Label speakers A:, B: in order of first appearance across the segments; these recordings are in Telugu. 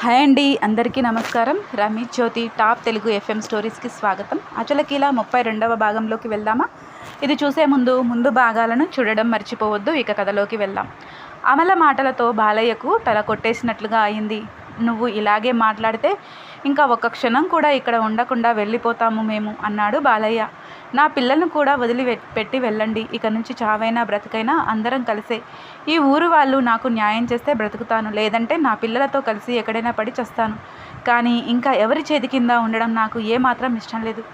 A: హాయ్ అండి అందరికీ నమస్కారం. రమేష్ జ్యోతి టాప్ తెలుగు ఎఫ్ఎం స్టోరీస్కి స్వాగతం. అచలకీల ముప్పై రెండవ భాగంలోకి వెళ్దామా? ఇది చూసే ముందు ముందు భాగాలను చూడడం మర్చిపోవద్దు ఇక కథలోకి వెళ్దాం. అమల మాటలతో బాలయ్యకు తల కొట్టేసినట్లుగా అయింది. నువ్వు ఇలాగే మాట్లాడితే ఇంకా ఒక్క క్షణం కూడా ఇక్కడ ఉండకుండా వెళ్ళిపోతాము మేము అన్నాడు బాలయ్య. నా పిల్లలను కూడా వదిలి పెట్టి వెళ్ళండి. ఇక నుంచి చావైనా బ్రతికైనా అందరం కలిసే. ఈ ఊరు వాళ్ళు నాకు న్యాయం చేస్తే బ్రతుకుతాను. లేదంటే నా పిల్లలతో కలిసి ఎక్కడైనా పడి చేస్తాను. కానీ ఇంకా ఎవరి చేతి కింద ఉండడం నాకు ఏమాత్రం ఇష్టం లేదు.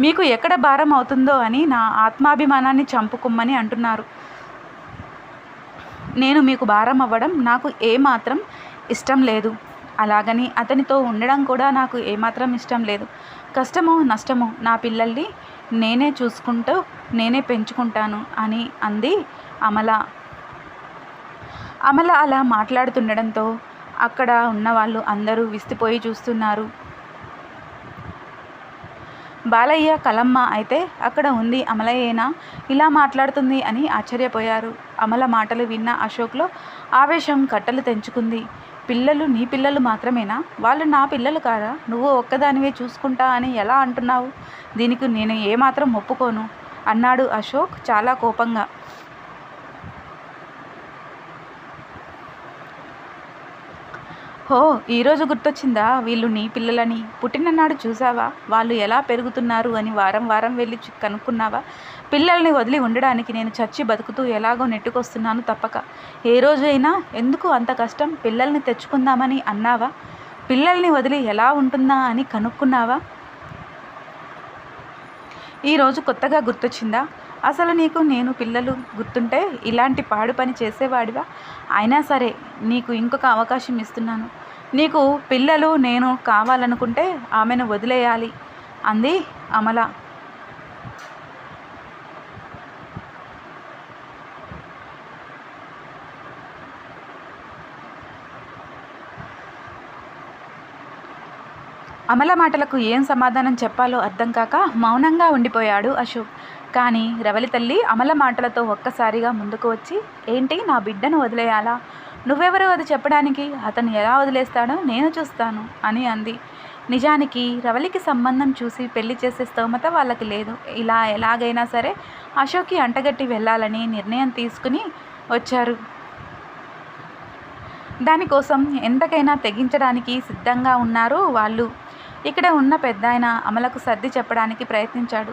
A: మీకు ఎక్కడ భారం అవుతుందో అని నా ఆత్మాభిమానాన్ని చంపుకుమ్మని అంటున్నారు. నేను మీకు భారం అవ్వడం నాకు ఏమాత్రం ఇష్టం లేదు. అలాగని అతనితో ఉండడం కూడా నాకు ఏమాత్రం ఇష్టం లేదు. కష్టమో నష్టమో నా పిల్లల్ని నేనే చూసుకుంటూ నేనే పెంచుకుంటాను అని అంది అమల. అమల అలా మాట్లాడుతుండడంతో అక్కడ ఉన్న వాళ్ళు అందరూ విస్తుపోయి చూస్తున్నారు. బాలయ్య కలమ్మ అయితే అక్కడ ఉంది అమలయ్యేనా? ఇలా మాట్లాడుతుంది అని ఆశ్చర్యపోయారు. అమల మాటలు విన్న అశోక్లో ఆవేశం కట్టలు తెంచుకుంది. పిల్లలు నీ పిల్లలు మాత్రమేనా? వాళ్ళు నా పిల్లలు కాదా? నువ్వు ఒక్కదానివే చూసుకుంటా అని ఎలా అంటున్నావు? దీనికి నేను ఏమాత్రం ఒప్పుకోను అన్నాడు అశోక్ చాలా కోపంగా. ఓహో ఈరోజు గుర్తొచ్చిందా? వీళ్ళు నీ పిల్లలని. పుట్టిననాడు చూసావా వాళ్ళు ఎలా పెరుగుతున్నారు అని వారం వారం వెళ్ళి కనుక్కున్నావా? పిల్లల్ని వదిలి ఉండడానికి నేను చచ్చి బతుకుతూ ఎలాగో నెట్టుకొస్తున్నాను తప్పక. ఏ రోజైనా ఎందుకు అంత కష్టం? పిల్లల్ని తెచ్చుకుందామని అన్నావా? పిల్లల్ని వదిలి ఎలా ఉంటుందా అని కనుక్కున్నావా? ఈరోజు కొత్తగా గుర్తొచ్చిందా? అసలు నీకు నేను పిల్లలు గుర్తుంటే ఇలాంటి పాడు పని చేసేవాడివా? అయినా సరే నీకు ఇంకొక అవకాశం ఇస్తున్నాను. నీకు పిల్లలు నేను కావాలనుకుంటే ఆమెను వదిలేయాలి అంది అమల. అమల మాటలకు ఏం సమాధానం చెప్పాలో అర్థం కాక మౌనంగా ఉండిపోయాడు అశోక్. కానీ రవలి తల్లి అమల మాటలతో ఒక్కసారిగా ముందుకు వచ్చి ఏంటి నా బిడ్డను వదిలేయాలా? నువ్వెవరో అది చెప్పడానికి? అతను ఎలా వదిలేస్తాడో నేను చూస్తాను అని అంది. నిజానికి రవలికి సంబంధం చూసి పెళ్ళి చేసే స్తోమత వాళ్ళకి లేదు. ఇలా ఎలాగైనా సరే అశోక్కి అంటగట్టి వెళ్ళాలని నిర్ణయం తీసుకుని వచ్చారు. దానికోసం ఎంతకైనా తెగించడానికి సిద్ధంగా ఉన్నారు వాళ్ళు. ఇక్కడ ఉన్న పెద్దాయన అమలకు సర్ది చెప్పడానికి ప్రయత్నించాడు.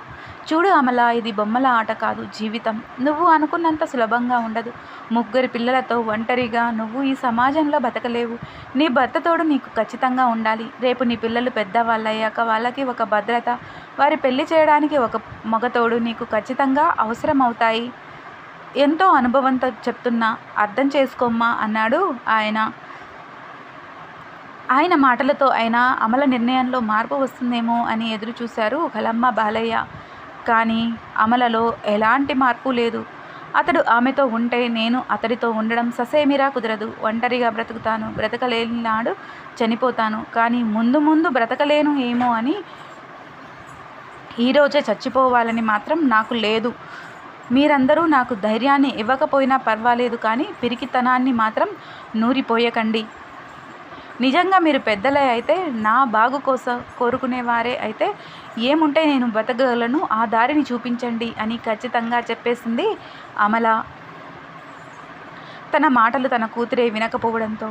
A: చూడు అమల ఇది బొమ్మల ఆట కాదు జీవితం. నువ్వు అనుకున్నంత సులభంగా ఉండదు. ముగ్గురు పిల్లలతో ఒంటరిగా నువ్వు ఈ సమాజంలో బతకలేవు. నీ భర్తతోడు నీకు ఖచ్చితంగా ఉండాలి. రేపు నీ పిల్లలు పెద్దవాళ్ళయ్యాక వాళ్ళకి ఒక భద్రత వారి పెళ్ళి చేయడానికి ఒక మగతోడు నీకు ఖచ్చితంగా అవసరం అవుతాయి ఎంతో అనుభవంతో చెప్తున్నా అర్థం చేసుకోమ్మా అన్నాడు ఆయన. ఆయన మాటలతో అయినా అమల నిర్ణయంలో మార్పు వస్తుందేమో అని ఎదురు చూశారు కలమ్మ బాలయ్య. కానీ అమలలో ఎలాంటి మార్పు లేదు. అతడు ఆమెతో ఉంటే నేను అతడితో ఉండడం ససేమిరా కుదరదు. ఒంటరిగా బ్రతుకుతాను. బ్రతకలేని నాడు చనిపోతాను. కానీ ముందు ముందు బ్రతకలేను ఏమో అని ఈరోజే చచ్చిపోవాలని మాత్రం నాకు లేదు. మీరందరూ నాకు ధైర్యాన్ని ఇవ్వకపోయినా పర్వాలేదు కానీ పిరికితనాన్ని మాత్రం నూరిపోయకండి. నిజంగా మీరు పెద్దలే అయితే నా బాగు కోసం కోరుకునేవారే అయితే ఏముంటే నేను బతకగలను ఆ దారిని చూపించండి అని ఖచ్చితంగా చెప్పేసింది అమల. తన మాటలు తన కూతురే వినకపోవడంతో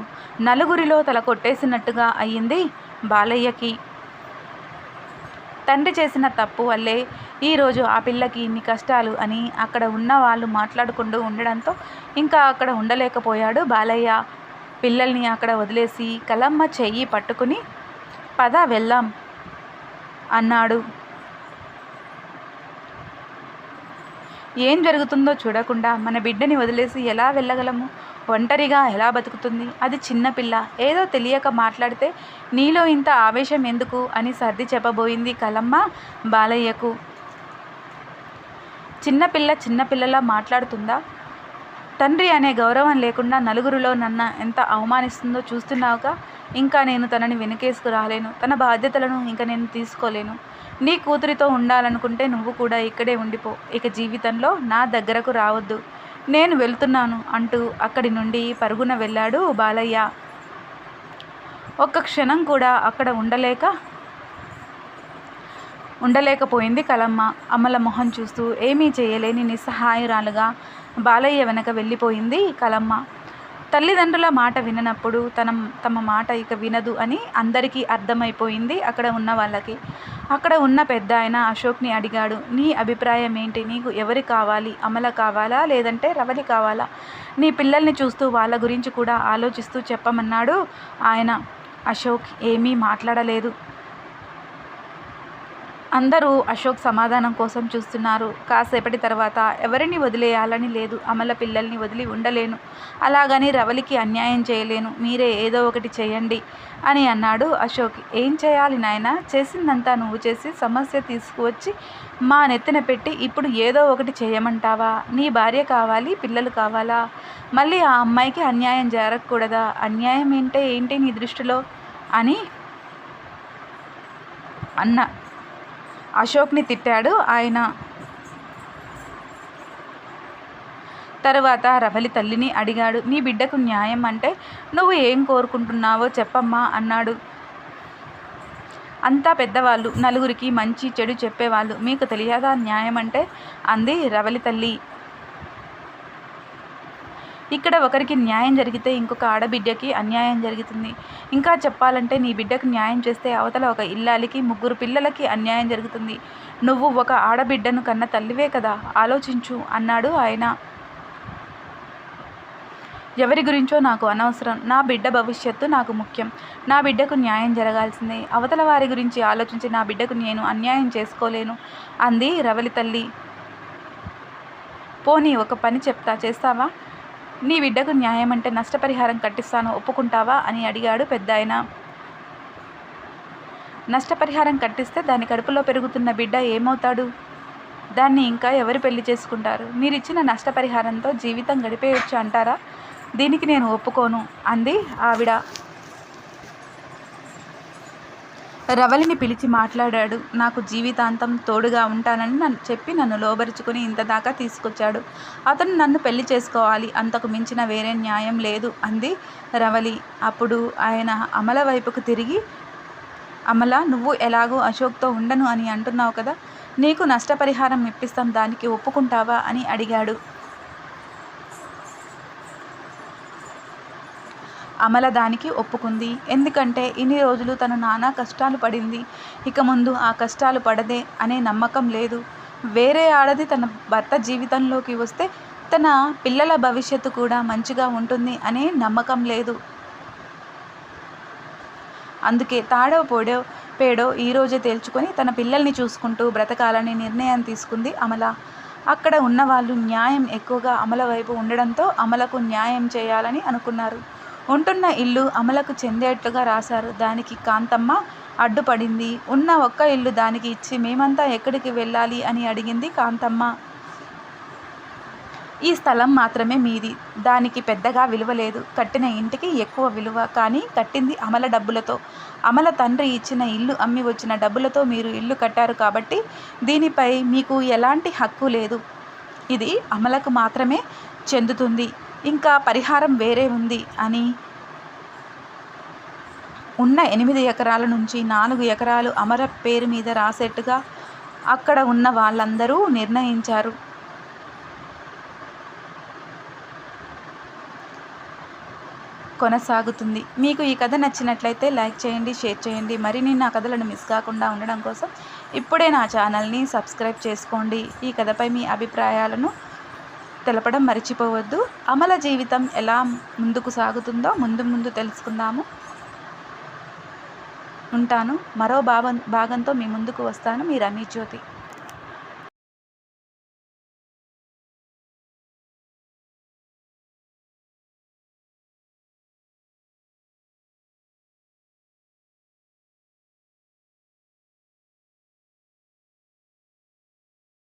A: నలుగురిలో తల కొట్టేసినట్టుగా అయ్యింది బాలయ్యకి. తండ్రి చేసిన తప్పు వల్లే ఈరోజు ఆ పిల్లకి ఇన్ని కష్టాలు అని అక్కడ ఉన్న వాళ్ళు మాట్లాడుకుంటూ ఉండడంతో ఇంకా అక్కడ ఉండలేకపోయాడు బాలయ్య. పిల్లల్ని అక్కడ వదిలేసి కలమ్మ చెయ్యి పట్టుకుని పద వెళ్దాం అన్నాడు. ఏం జరుగుతుందో చూడకుండా మన బిడ్డని వదిలేసి ఎలా వెళ్ళగలము? ఒంటరిగా ఎలా బతుకుతుంది? అది చిన్నపిల్ల ఏదో తెలియక మాట్లాడితే నీలో ఇంత ఆవేశం ఎందుకు అని సర్ది చెప్పబోయింది కలమ్మ బాలయ్యకు. చిన్నపిల్ల చిన్నపిల్లలా మాట్లాడుతుందా? తండ్రి అనే గౌరవం లేకుండా నలుగురిలో నన్ను ఎంత అవమానిస్తుందో చూస్తున్నావుగా? ఇంకా నేను తనని వెనకేసుకు రాలేను. తన బాధ్యతలను ఇంకా నేను తీసుకోలేను. నీ కూతురితో ఉండాలనుకుంటే నువ్వు కూడా ఇక్కడే ఉండిపో. ఇక జీవితంలో నా దగ్గరకు రావద్దు. నేను వెళ్తున్నాను అంటూ అక్కడి నుండి పరుగున వెళ్ళాడు బాలయ్య. ఒక్క క్షణం కూడా అక్కడ ఉండలేక ఉండలేకపోయింది కలమ్మ. అమల మొహం చూస్తూ ఏమీ చేయలేని నిస్సహాయురాలుగా బాలయ్య వెనక వెళ్ళిపోయింది కలమ్మ. తల్లిదండ్రుల మాట విననప్పుడు తన తమ మాట ఇక వినదు అని అందరికీ అర్థమైపోయింది అక్కడ ఉన్న వాళ్ళకి. అక్కడ ఉన్న పెద్ద ఆయన అశోక్ని అడిగాడు నీ అభిప్రాయం ఏంటి? నీకు ఎవరు కావాలి? అమల కావాలా? లేదంటే రవలి కావాలా? నీ పిల్లల్ని చూస్తూ వాళ్ళ గురించి కూడా ఆలోచిస్తూ చెప్పమన్నాడు ఆయన. అశోక్ ఏమీ మాట్లాడలేదు. అందరూ అశోక్ సమాధానం కోసం చూస్తున్నారు. కాసేపటి తర్వాత ఎవరిని వదిలేయాలని లేదు. అమల పిల్లల్ని వదిలి ఉండలేను. అలాగని రవలికి అన్యాయం చేయలేను. మీరే ఏదో ఒకటి చేయండి అని అన్నాడు అశోక్. ఏం చేయాలి నాయన? చేసిందంతా నువ్వు చేసి సమస్య తీసుకువచ్చి మా నెత్తిన పెట్టి ఇప్పుడు ఏదో ఒకటి చేయమంటావా? నీ భార్య కావాలి పిల్లలు కావాలా? మళ్ళీ ఆ అమ్మాయికి అన్యాయం జరగకూడదా? అన్యాయం ఏంటే ఏంటి నీ దృష్టిలో? అని అన్న అశోక్ని తిట్టాడు ఆయన. తరువాత రవలి తల్లిని అడిగాడు నీ బిడ్డకు న్యాయం అంటే నువ్వు ఏం కోరుకుంటున్నావో చెప్పమ్మా అన్నాడు. అంతా పెద్దవాళ్ళు నలుగురికి మంచి చెడు చెప్పేవాళ్ళు మీకు తెలియదా న్యాయం అంటే? అంది రవలి తల్లి. ఇక్కడ ఒకరికి న్యాయం జరిగితే ఇంకొక ఆడబిడ్డకి అన్యాయం జరుగుతుంది. ఇంకా చెప్పాలంటే నీ బిడ్డకు న్యాయం చేస్తే అవతల ఒక ఇల్లాలికి ముగ్గురు పిల్లలకి అన్యాయం జరుగుతుంది. నువ్వు ఒక ఆడబిడ్డను కన్న తల్లివే కదా? ఆలోచించు అన్నాడు ఆయన. ఎవరి గురించో నాకు అనవసరం. నా బిడ్డ భవిష్యత్తు నాకు ముఖ్యం. నా బిడ్డకు న్యాయం జరగాల్సిందే. అవతల వారి గురించి ఆలోచించి నా బిడ్డకు నేను అన్యాయం చేసుకోలేను అంది రవలి తల్లి. పోనీ ఒక పని చెప్తా చేస్తావా? నీ బిడ్డకు న్యాయం అంటే నష్టపరిహారం కట్టిస్తాను ఒప్పుకుంటావా? అని అడిగాడు పెద్దాయన. నష్టపరిహారం కట్టిస్తే దాని కడుపులో పెరుగుతున్న బిడ్డ ఏమవుతాడు? దాన్ని ఇంకా ఎవరు పెళ్ళి చేసుకుంటారు? మీరిచ్చిన నష్టపరిహారంతో జీవితం గడిపేయచ్చు అంటారా? దీనికి నేను ఒప్పుకోను అంది ఆవిడ. రవలిని పిలిచి మాట్లాడాడు. నాకు జీవితాంతం తోడుగా ఉంటానని నన్ను చెప్పి నన్ను లోబరుచుకుని ఇంత దాకా తీసుకొచ్చాడు. అతను నన్ను పెళ్ళి చేసుకోవాలి. అంతకు మించిన వేరే న్యాయం లేదు అంది రవలి. అప్పుడు ఆయన అమల వైపుకు తిరిగి అమల నువ్వు ఎలాగో అశోక్తో ఉండను అని అంటున్నావు కదా. నీకు నష్టపరిహారం ఇప్పిస్తాం. దానికి ఒప్పుకుంటావా? అని అడిగాడు. అమల దానికి ఒప్పుకుంది. ఎందుకంటే ఇన్ని రోజులు తను నానా కష్టాలు పడింది. ఇక ముందు ఆ కష్టాలు పడదే అనే నమ్మకం లేదు. వేరే ఆడది తన భర్త జీవితంలోకి వస్తే తన పిల్లల భవిష్యత్తు కూడా మంచిగా ఉంటుంది అనే నమ్మకం లేదు. అందుకే తాడో పోడో పేడో ఈరోజే తేల్చుకొని తన పిల్లల్ని చూసుకుంటూ బ్రతకాలని నిర్ణయం తీసుకుంది అమల. అక్కడ ఉన్న వాళ్ళు న్యాయం ఎక్కువగా అమల వైపు ఉండడంతో అమలకు న్యాయం చేయాలని అనుకున్నారు. ఉంటున్న ఇల్లు అమలకు చెందేట్లుగా రాశారు. దానికి కాంతమ్మ అడ్డుపడింది. ఉన్న ఒక్క ఇల్లు దానికి ఇచ్చి మేమంతా ఎక్కడికి వెళ్ళాలి అని అడిగింది కాంతమ్మ. ఈ స్థలం మాత్రమే మీది. దానికి పెద్దగా విలువ లేదు. కట్టిన ఇంటికి ఎక్కువ విలువ. కానీ కట్టింది అమల డబ్బులతో. అమల తండ్రి ఇచ్చిన ఇల్లు అమ్మి వచ్చిన డబ్బులతో మీరు ఇల్లు కట్టారు కాబట్టి దీనిపై మీకు ఎలాంటి హక్కు లేదు. ఇది అమలకు మాత్రమే చెందుతుంది. ఇంకా పరిహారం వేరే ఉంది అని ఉన్న ఎనిమిది ఎకరాల నుంచి నాలుగు ఎకరాలు అమర పేరు మీద రాసేట్టుగా అక్కడ ఉన్న వాళ్ళందరూ నిర్ణయించారు. కొనసాగుతుంది. మీకు ఈ కథ నచ్చినట్లయితే లైక్ చేయండి షేర్ చేయండి. మరిన్ని నా కథలను మిస్ కాకుండా ఉండడం కోసం ఇప్పుడే నా ఛానల్ని సబ్స్క్రైబ్ చేసుకోండి. ఈ కథపై మీ అభిప్రాయాలను తెలపడం మర్చిపోవద్దు. అమల జీవితం ఎలా ముందుకు సాగుతుందో ముందు ముందు తెలుసుకుందాము. ఉంటాను. మరో భాగం భాగంతో మీ ముందుకు వస్తాను మీ రమీ జ్యోతి